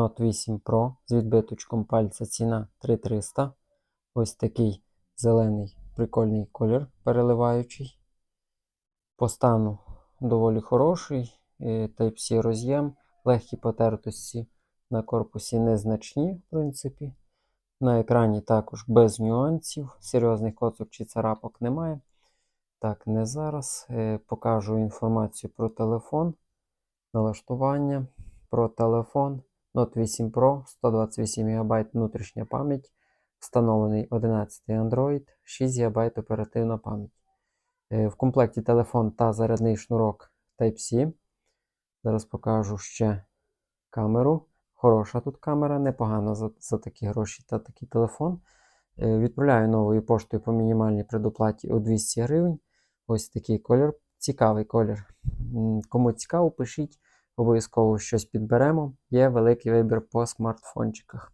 Note 8 Pro з відбиточком пальця ціна 3300. Ось такий зелений прикольний колір переливаючий. По стану доволі хороший. е, Type-C роз'єм, легкі потертості на корпусі незначні, в принципі. На екрані також без нюансів, серйозних коцок чи царапок немає. Так, не зараз. Е, Покажу інформацію про телефон, налаштування. Про телефон Note 8 Pro, 128 ГБ внутрішня пам'ять, встановлений 11 Android, 6 ГБ оперативна пам'ять. Е, В комплекті телефон та зарядний шнурок Type-C. Зараз покажу ще камеру. Хороша тут камера, непогана за, за такі гроші та такий телефон. Е, Відправляю новою поштою по мінімальній предоплаті у 200 гривень. Ось такий колір. Цікавий колір. Кому цікаво, пишіть. Обов'язково щось підберемо. Є великий вибір по смартфончиках.